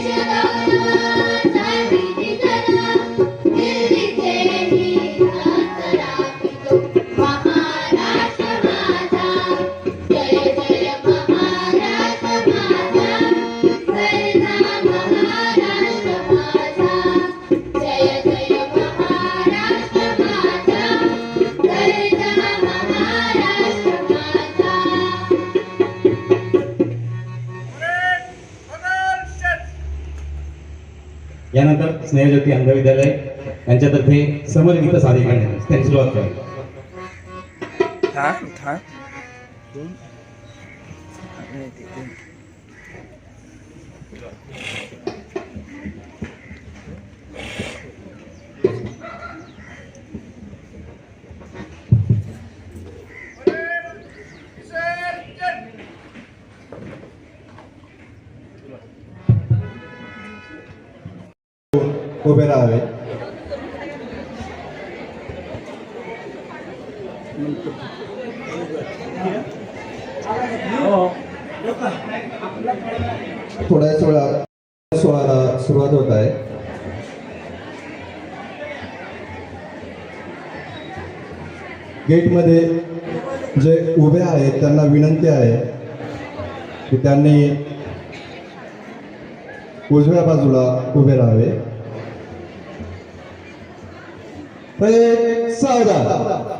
谢谢。यानंतर स्नेहज्योती अंध विद्यालय यांच्यातर्फे समरगीत सादर करण्यात त्यांची सुरुवात करेल थांब उभे राहावे. थोड्याच वेळा सोहळ्याला सुरुवात होत आहे. गेटमध्ये जे उभे आहेत त्यांना विनंती आहे की त्यांनी उजव्या बाजूला उभे राहावे. 非瘦的。